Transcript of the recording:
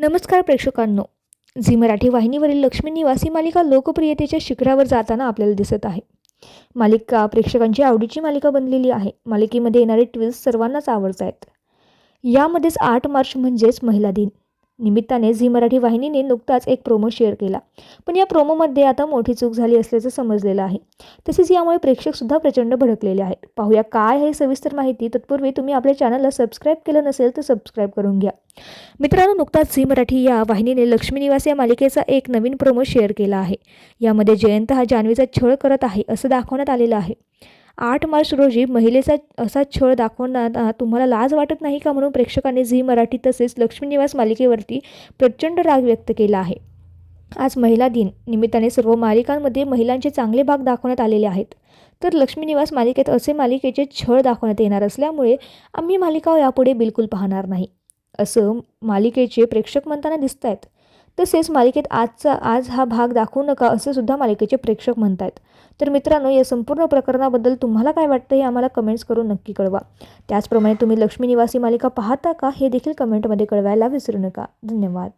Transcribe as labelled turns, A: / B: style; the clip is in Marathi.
A: नमस्कार प्रेक्षकांनो. झी मराठी वाहिनीवरील लक्ष्मी निवासी मालिका लोकप्रियतेच्या शिखरावर जाताना आपल्याला दिसत आहे. मालिका प्रेक्षकांची आवडीची मालिका बनलेली आहे. मालिकेमध्ये येणारे ट्विस्ट सर्वांनाच आवडत आहेत यामध्येच आठ मार्च म्हणजेच महिला दिन. निमित्ताने झी मराठी वाहिनीने नुकताच एक प्रोमो शेअर केला. पण या प्रोमोमध्ये आता मोठी चूक झाली असल्याचं समजलेलं आहे. तसेच यामुळे प्रेक्षकसुद्धा प्रचंड भडकलेले आहेत. पाहूया काय आहे सविस्तर माहिती. तत्पूर्वी तुम्ही आपल्या चॅनलला सबस्क्राईब केलं नसेल तर सबस्क्राईब करून घ्या. मित्रांनो नुकताच झी मराठी या वाहिनीने लक्ष्मी निवास या मालिकेचा एक नवीन प्रोमो शेअर केला आहे. यामध्ये जयंत हा जान्हवीचा छळ करत आहे असं दाखवण्यात आलेलं आहे. आठ मार्च रोजी महिलेचा असा छळ दाखवण्यात तुम्हाला लाज वाटत नाही का म्हणून प्रेक्षकांनी झी मराठी तसेच लक्ष्मी निवास मालिकेवरती प्रचंड राग व्यक्त केला आहे. आज महिला दिन निमित्ताने सर्व मालिकांमध्ये महिलांचे चांगले भाग दाखवण्यात आलेले आहेत. तर लक्ष्मी निवास मालिकेत असे मालिकेचे छळ दाखवण्यात येणार असल्यामुळे आम्ही मालिका यापुढे बिलकुल पाहणार नाही. असं मालिकेचे प्रेक्षक म्हणताना दिसत आहेत तसेच मालिकेत आजचा आज हा भाग दाखवू नका असे सुद्धा मालिकेचे प्रेक्षक म्हणत आहेत तर मित्रांनो या संपूर्ण प्रकरणाबद्दल तुम्हाला काय वाटतं हे आम्हाला कमेंट्स करून नक्की कळवा. त्याचप्रमाणे तुम्ही लक्ष्मी निवासी मालिका पाहता का हे देखील कमेंटमध्ये कळवायला विसरू नका. धन्यवाद.